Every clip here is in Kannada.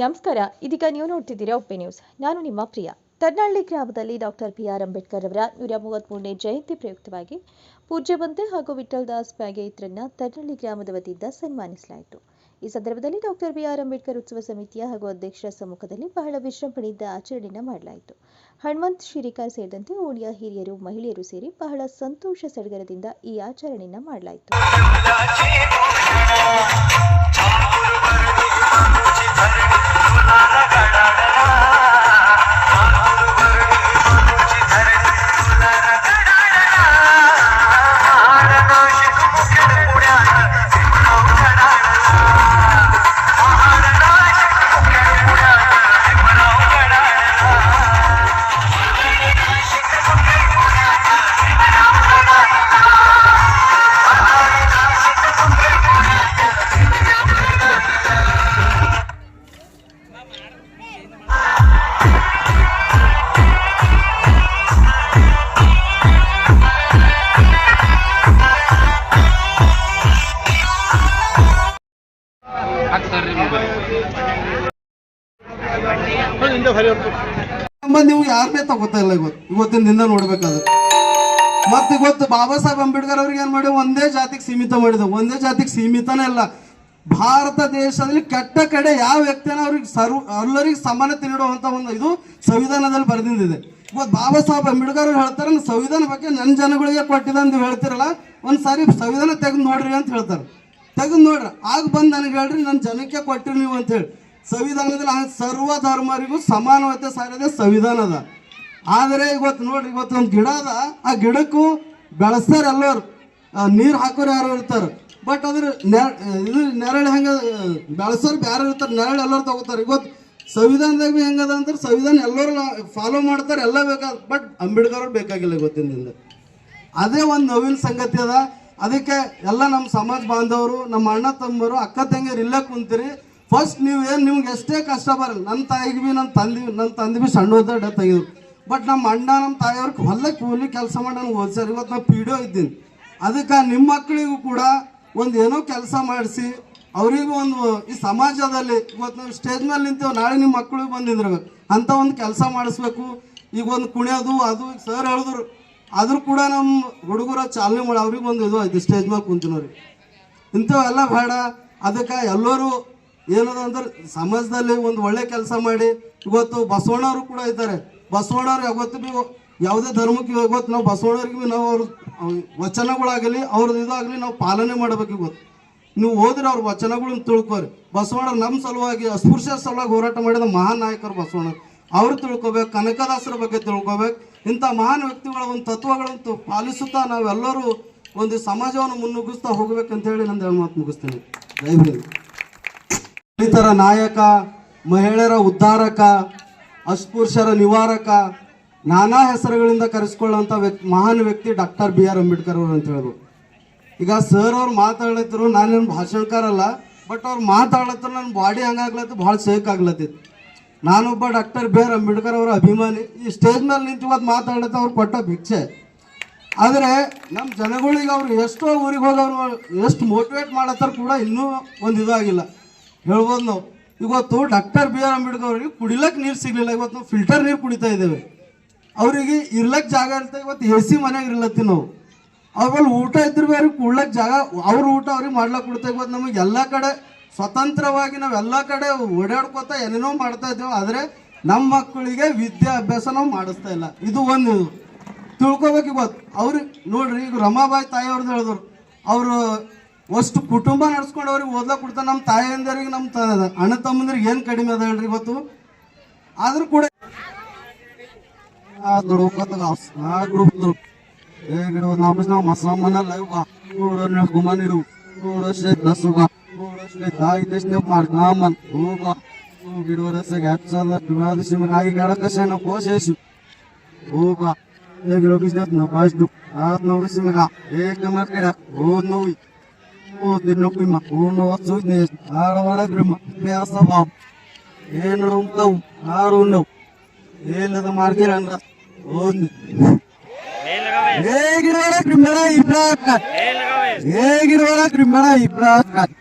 ನಮಸ್ಕಾರ, ಇದೀಗ ನೀವು ನೋಡ್ತಿದ್ದೀರಾ ಉಪ್ಪೆ ನ್ಯೂಸ್. ನಾನು ನಿಮ್ಮ ಪ್ರಿಯ. ತರ್ನಹಳ್ಳಿ ಗ್ರಾಮದಲ್ಲಿ ಡಾಕ್ಟರ್ ಬಿ ಆರ್. ಅಂಬೇಡ್ಕರ್ ಅವರ ನೂರ ಮೂವತ್ಮೂರನೇ ಜಯಂತಿ ಪ್ರಯುಕ್ತವಾಗಿ ಪೂಜ್ಯ ಬಂತೆ ಹಾಗೂ ವಿಠಲ್ ದಾಸ್ ಇತರನ್ನ ತರ್ನಹಳ್ಳಿ ಗ್ರಾಮದ ವತಿಯಿಂದ ಸನ್ಮಾನಿಸಲಾಯಿತು. ಈ ಸಂದರ್ಭದಲ್ಲಿ ಡಾಕ್ಟರ್ ಬಿ ಆರ್. ಅಂಬೇಡ್ಕರ್ ಉತ್ಸವ ಸಮಿತಿಯ ಹಾಗೂ ಅಧ್ಯಕ್ಷರ ಸಮ್ಮುಖದಲ್ಲಿ ಬಹಳ ವಿಜೃಂಭಣೆಯಿಂದ ಆಚರಣೆಯನ್ನು ಮಾಡಲಾಯಿತು. ಹನುಮಂತ್ ಶಿರಿಕಾರ್ ಸೇರಿದಂತೆ ಓಣಿಯ ಹಿರಿಯರು, ಮಹಿಳೆಯರು ಸೇರಿ ಬಹಳ ಸಂತೋಷ ಸಡಗರದಿಂದ ಈ ಆಚರಣೆಯನ್ನು ಮಾಡಲಾಯಿತು. ಸಂಬಂಧ ನೀವು ಯಾರನ್ನೇ ತಗೋತಾ ಇಲ್ಲ ಇವತ್ತು. ಇವತ್ತಿನ ದಿನ ನೋಡ್ಬೇಕಾದ್ರೆ. ಮತ್ತೆ ಇವತ್ತು ಬಾಬಾ ಸಾಹೇಬ್ ಅಂಬೇಡ್ಕರ್ ಅವ್ರಿಗೆ ಏನ್ ಮಾಡಿ ಒಂದೇ ಜಾತಿಗೆ ಸೀಮಿತ ಮಾಡಿದ ಒಂದೇ ಜಾತಿಗೆ ಸೀಮಿತನೇ ಅಲ್ಲ ಭಾರತ ದೇಶದಲ್ಲಿ ಕೆಟ್ಟ ಕಡೆ ಯಾವ ವ್ಯಕ್ತಿನ ಅವ್ರಿಗೆ ಸರ್ವ ಎಲ್ಲರಿಗೆ ಸಮಾನತೆ ನೀಡುವಂತ ಒಂದು ಇದು ಸಂವಿಧಾನದಲ್ಲಿ ಬರೆದಿದೆ ಇವತ್ತು ಬಾಬಾ ಸಾಹೇಬ್ ಅಂಬೇಡ್ಕರ್ ಅವ್ರು ಹೇಳ್ತಾರೆ "ನನ್ನ ಸಂವಿಧಾನ ಬಗ್ಗೆ ನನ್ನ ಜನಗಳಿಗೆ ಕೊಟ್ಟಿದೆ ಅಂತ ಹೇಳ್ತಿರಲ್ಲ ಒಂದು ಸಾರಿ ಸಂವಿಧಾನ ತೆಗೆದು ನೋಡ್ರಿ ಅಂತ ಹೇಳ್ತಾರೆ. ತೆಗೆದು ನೋಡ್ರಿ. ಆಗ ಬಂದು ನನಗೆ ಹೇಳ್ರಿ ನನ್ನ ಜನಕ್ಕೆ ಕೊಟ್ಟಿರಿ ನೀವು ಅಂತ ಹೇಳಿ. ಸಂವಿಧಾನದಲ್ಲಿ ಸರ್ವ ಧರ್ಮರಿಗೂ ಸಮಾನವತೆ ಸಾರಿದೆ ಸಂವಿಧಾನ ಅದ. ಆದರೆ ಇವತ್ತು ನೋಡ್ರಿ, ಇವತ್ತು ಒಂದು ಗಿಡ ಅದ. ಆ ಗಿಡಕ್ಕೂ ಬೆಳೆಸ್ತಾರೆ ಎಲ್ಲರು. ನೀರು ಹಾಕೋರು ಯಾರು ಇರ್ತಾರೆ. ಬಟ್ ಅದ್ರ ನೆರ, ಇದು ನೆರಳು ಹೆಂಗ, ಬೆಳೆಸೋರು ಬೇರೆ ಇರ್ತಾರೆ. ನೆರಳು ಎಲ್ಲರೂ ತಗೋತಾರೆ. ಇವತ್ತು ಸಂವಿಧಾನದಾಗ ಭೀ ಹೆಂಗದ ಅಂದ್ರೆ ಸಂವಿಧಾನ ಎಲ್ಲರೂ ಫಾಲೋ ಮಾಡ್ತಾರೆ, ಎಲ್ಲ ಬೇಕಾದ ಬಟ್ ಅಂಬೇಡ್ಕರ್ ಅವ್ರು ಬೇಕಾಗಿಲ್ಲ ಇವತ್ತಿನಿಂದ ಅದೇ ಒಂದು ನವೀನ ಸಂಗತಿ ಅದ. ಅದಕ್ಕೆ ಎಲ್ಲ ನಮ್ಮ ಸಮಾಜ ಬಾಂಧವರು, ನಮ್ಮ ಅಣ್ಣ ತಮ್ಮರು, ಅಕ್ಕ ತಂಗಿಯರು ಇಲ್ಲೇ ಕುಂತೀರಿ. ಫಸ್ಟ್ ನೀವು ಏನು ನಿಮ್ಗೆ ಎಷ್ಟೇ ಕಷ್ಟ ಬರಲ್ಲ ನನ್ನ ತಾಯಿಗೆ ಭೀ ನನ್ನ ತಂದೆ ನನ್ನ ತಂದೆ ಭೀ ಸಣ್ಣ ಹೋದ ಡೆತ್ ಆಗಿದ್ರು ಬಟ್ ನಮ್ಮ ಅಣ್ಣ, ನಮ್ಮ ತಾಯಿಯವ್ರಿಗೆ ಹೊಲಕ್ಕೆ ಕೂಲಿ ಕೆಲಸ ಮಾಡಿ ನನಗೆ ಓದಿಸ್ಯಾರ ಇವತ್ತು ನಾವು ಪಿ ಡಿ ಇದ್ದೀನಿ. ಅದಕ್ಕೆ ನಿಮ್ಮ ಮಕ್ಕಳಿಗೂ ಕೂಡ ಒಂದು ಏನೋ ಕೆಲಸ ಮಾಡಿಸಿ, ಅವರಿಗೂ ಒಂದು ಈ ಸಮಾಜದಲ್ಲಿ ಇವತ್ತು ನಾವು ಸ್ಟೇಜ್ ಮೇಲೆ ನಿಂತೇವೆ, ನಾಳೆ ನಿಮ್ಮ ಮಕ್ಕಳಿಗೆ ಬಂದಿದ್ರಬೇಕು ಅಂತ ಒಂದು ಕೆಲಸ ಮಾಡಿಸ್ಬೇಕು. ಈಗ ಒಂದು ಕುಣಿಯೋದು, ಅದು ಸರ್ ಹೇಳಿದ್ರು. ಆದರೂ ಕೂಡ ನಮ್ಮ ಹುಡುಗರ ಚಾಲನೆ ಮಾಡಿ, ಅವ್ರಿಗೆ ಒಂದು ಇದು ಆಯ್ತು ಸ್ಟೇಜ್ ಮೇಲೆ ಕುಂತಿನವ್ರಿಗೆ ಇಂಥವೆಲ್ಲ ಬೇಡ. ಅದಕ್ಕೆ ಎಲ್ಲರೂ ಏನದ ಅಂದ್ರೆ ಸಮಾಜದಲ್ಲಿ ಒಂದು ಒಳ್ಳೆ ಕೆಲಸ ಮಾಡಿ, ಇವತ್ತು ಬಸವಣ್ಣವರು ಕೂಡ ಇದ್ದಾರೆ. ಬಸವಣ್ಣವ್ರು ಯಾವತ್ತು ಬಿ ಯಾವುದೇ ಧರ್ಮಕ್ಕೆ ಇವತ್ತು ನಾವು ಬಸವಣ್ಣವ್ರಿಗೆ ಬಿ ನಾವು ಅವ್ರ ವಚನಗಳಾಗಲಿ, ಅವ್ರದ್ದು ಇದಾಗಲಿ ನಾವು ಪಾಲನೆ ಮಾಡ್ಬೇಕು ಇವತ್ತು. ನೀವು ಹೋದ್ರೆ ಅವ್ರ ವಚನಗಳನ್ನ ತಿಳ್ಕೊರಿ. ಬಸವಣ್ಣ ನಮ್ಮ ಸಲುವಾಗಿ, ಅಸ್ಪೃಶ್ಯ ಸಲುವಾಗಿ ಹೋರಾಟ ಮಾಡಿದ ಮಹಾನ್ ನಾಯಕರು ಬಸವಣ್ಣ ಅವ್ರು ತಿಳ್ಕೊಬೇಕು, ಕನಕದಾಸರ ಬಗ್ಗೆ ತಿಳ್ಕೊಬೇಕು. ಇಂಥ ಮಹಾನ್ ವ್ಯಕ್ತಿಗಳ, ಒಂದು ತತ್ವಗಳನ್ನು ಪಾಲಿಸುತ್ತಾ ನಾವೆಲ್ಲರೂ ಒಂದು ಸಮಾಜವನ್ನು ಮುನ್ನುಗ್ಗಿಸ್ತಾ ಹೋಗ್ಬೇಕಂತ ಹೇಳಿ ನಂದು ಮಾತು ಮುಗಿಸ್ತೇನೆ. ಭೀಮ್ ದಲಿತರ ನಾಯಕ, ಮಹಿಳೆಯರ ಉದ್ಧಾರಕ ಅಸ್ಪೃಶ್ಯರ ನಿವಾರಕ, ನಾನಾ ಹೆಸರುಗಳಿಂದ ಕರೆಸ್ಕೊಳ್ಳುವಂಥ ವ್ಯಕ್ತಿ, ಮಹಾನ್ ವ್ಯಕ್ತಿ ಡಾಕ್ಟರ್ ಬಿ ಆರ್ ಅಂಬೇಡ್ಕರ್ ಅವರು ಅಂತ ಹೇಳ್ಬೋದು. ಈಗ ಸರ್ ಅವ್ರು ಮಾತಾಡ್ಲತ್ತಿರು ನಾನೇನು ಭಾಷಣಕಾರ ಅಲ್ಲ, ಬಟ್ ಅವ್ರು ಮಾತಾಡ್ಲತ್ತಿರು ನನ್ನ ಬಾಡಿ ಹಂಗಾಗ್ಲತ್ತು ಭಾಳ ಸೇಕ್ ಆಗ್ಲತ್ತಿತ್ತು. ನಾನೊಬ್ಬ ಡಾಕ್ಟರ್ ಬಿ ಆರ್ ಅಂಬೇಡ್ಕರ್ ಅವರ ಅಭಿಮಾನಿ, ಈ ಸ್ಟೇಜ್ ಮೇಲೆ ನಿಂತು ಇವತ್ತು ಮಾತಾಡ್ಲತ್ತ ಅವ್ರು ಕೊಟ್ಟ ಭಿಕ್ಷೆ. ಆದರೆ ನಮ್ಮ ಜನಗಳಿಗೆ ಅವ್ರು ಎಷ್ಟೋ ಊರಿಗೆ ಹೋಗಿ ಅವ್ರು ಎಷ್ಟು ಮೋಟಿವೇಟ್ ಮಾಡತ್ತಾರ ಕೂಡ ಇನ್ನೂ ಒಂದು ಇದಾಗಿಲ್ಲ. ಹೇಳ್ಬೋದು ನಾವು. ಇವತ್ತು ಡಾಕ್ಟರ್ ಬಿ ಆರ್ ಅಂಬೇಡ್ಕರ್ ಅವರಿಗೆ ಕುಡಿಲಕ್ಕೆ ನೀರು ಸಿಗಲಿಲ್ಲ. ಇವತ್ತು ನಾವು ಫಿಲ್ಟರ್ ನೀರು ಕುಡಿತಾ ಇದ್ದೇವೆ. ಅವರಿಗೆ ಇರ್ಲಕ್ಕೆ ಜಾಗ ಇರ್ತಾ ಇವತ್ತು ಎ ಸಿ ಮನೆಯಾಗ ಇರ್ಲತ್ತಿ ನಾವು. ಅವ್ರಲ್ಲಿ ಊಟ ಇದ್ರ ಬೇರೆ ಕುಡ್ಲಕ್ಕೆ ಜಾಗ ಅವ್ರ ಊಟ ಅವ್ರಿಗೆ ಮಾಡ್ಲಕ್ಕೆ ಕೊಡ್ತಾ ಇವತ್ತು ನಮಗೆ ಎಲ್ಲ ಕಡೆ ಸ್ವತಂತ್ರವಾಗಿ ನಾವು ಎಲ್ಲ ಕಡೆ ಓಡಾಡ್ಕೋತಾ ಏನೇನೋ ಮಾಡ್ತಾ ಇದ್ದೇವೆ. ಆದರೆ ನಮ್ಮ ಮಕ್ಕಳಿಗೆ ವಿದ್ಯಾಭ್ಯಾಸ ನಾವು ಮಾಡಿಸ್ತಾ ಇಲ್ಲ. ಇದು ಒಂದು ತಿಳ್ಕೊಬೇಕು ಇವತ್ತು. ಅವ್ರಿಗೆ ನೋಡ್ರಿ, ಈಗ ರಮಾಬಾಯಿ ತಾಯಿಯವ್ರದ್ದು ಹೇಳಿದ್ರು ಅವರು ಅಷ್ಟು ಕುಟುಂಬ ನಡ್ಸ್ಕೊಂಡು ಅವ್ರಿಗೆ ಓದ್ಲಕ್ಕೆ ಕೊಡ್ತಾರೆ ನಮ್ಮ ತಾಯಂದಿರಿಗೆ ನಮ್ಮ ಅಣ್ಣ ತಮ್ಮಂದ್ರಿಗೆ ಏನು ಕಡಿಮೆ ಅದ ಹೇಳ್ರಿ ಇವತ್ತು? ಆದ್ರೂ ಕೂಡ ಹೋಗ ಓದಿನೊಪ್ಪಿ ಮಕ್ಕಳು ಓದಿನ ಆರವರೆಗ್ರಿ ಅಭ್ಯಾಸ ಏನು ಉಂಟವು ಆರು ಉಂಡವು ಏನದ ಮಾಡ್ತೀರ ಅಂದ್ರ ಓದಿ ಹೇಗಿರುವರ ಕ್ರಿಮಣ ಇಬ್ರಾಹಿಂ ಹೇಗಿರುವರ ಕ್ರಿಮಣ ಇಬ್ರಾಹಿಂ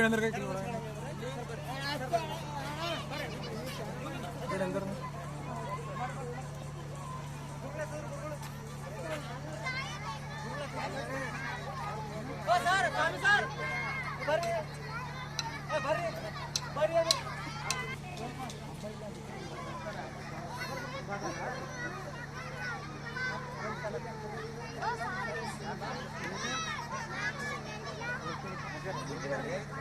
ಕಡೆ ಅಂದ್ರೆ ಕೈ ಕಡೆ ಅಂದ್ರೆ ನೋಡಿ ನೋಡಿ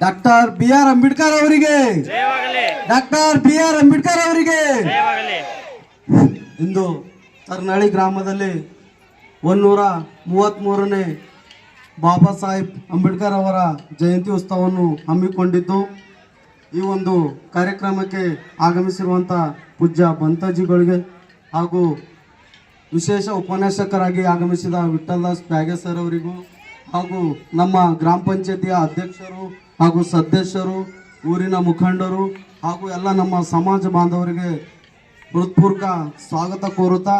ಡಾಕ್ಟರ್ ಬಿ ಆರ್ ಅಂಬೇಡ್ಕರ್ ಅವರಿಗೆ. ಡಾಕ್ಟರ್ ಬಿ ಆರ್ ಅಂಬೇಡ್ಕರ್ ಅವರಿಗೆ. ಇಂದು ತರ್ನಾಳಿ ಗ್ರಾಮದಲ್ಲಿ ಒಂದೂರ ಮೂವತ್ತ್ಮೂರನೇ ಬಾಬಾ ಸಾಹೇಬ್ ಅಂಬೇಡ್ಕರ್ ಅವರ ಜಯಂತಿ ಉತ್ಸವವನ್ನು ಹಮ್ಮಿಕೊಂಡಿದ್ದು ಈ ಒಂದು ಕಾರ್ಯಕ್ರಮಕ್ಕೆ ಆಗಮಿಸಿರುವಂಥ ಪೂಜ್ಯ ಬಂತಾಜಿಗಳಿಗೆ ಹಾಗೂ ವಿಶೇಷ ಉಪನ್ಯಾಸಕರಾಗಿ ಆಗಮಿಸಿದ ವಿಠಲ್ದಾಸ್ ಪ್ಯಾಗೆ ಸರ್ ಅವರಿಗೂ ಹಾಗೂ ನಮ್ಮ ಗ್ರಾಮ ಪಂಚಾಯತಿಯ ಅಧ್ಯಕ್ಷರು ಹಾಗೂ ಸದಸ್ಯರು ಊರಿನ ಮುಖಂಡರು ಹಾಗೂ ಎಲ್ಲ ನಮ್ಮ ಸಮಾಜ ಬಾಂಧವರಿಗೆ ಹೃತ್ಪೂರ್ವಕ ಸ್ವಾಗತ ಕೋರುತ್ತಾ